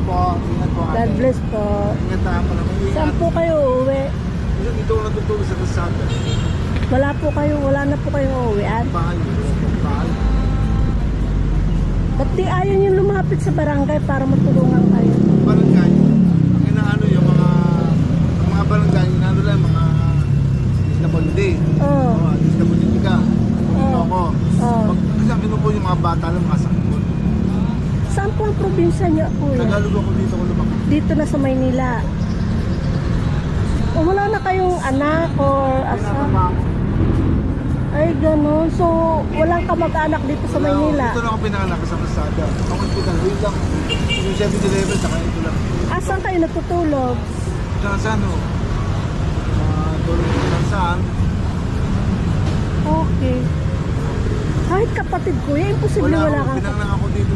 you po. Ingat po. God bless po. Ingat na ako naman. Ingat. Saan po kayo uuwi? Dito, dito ako natutulog sa kasama. Wala po kayo, wala na po kayong uuwian? Ah. Bahay. Bahay. Ba't di ayaw yung lumapit sa barangay para matulungan kayo? Barangay? Ang inaano yung mga ang mga barangay, inaano lang mga disability. Oo. Oh. oh mga disability ka. Punin oh. Oo. Oh. Pag, kasi ang kinupo yung mga bata lang masakit. Saan po ang probinsya nyo, kuya? Tagalog ako dito ko lumaki. Dito na sa Maynila. O wala na kayong anak or asawa? Ako. Ay, ganun. So, walang kamag-anak dito sa Maynila. Dito lang ako pinanganak sa Masada. Ang hospital, yun lang. Yung 7-Eleven, saka ito lang. Asan kayo natutulog? Saka sa ano? Tulong lang saan. Okay. Kahit kapatid ko, eh, imposible wala kang Pinanganak ako dito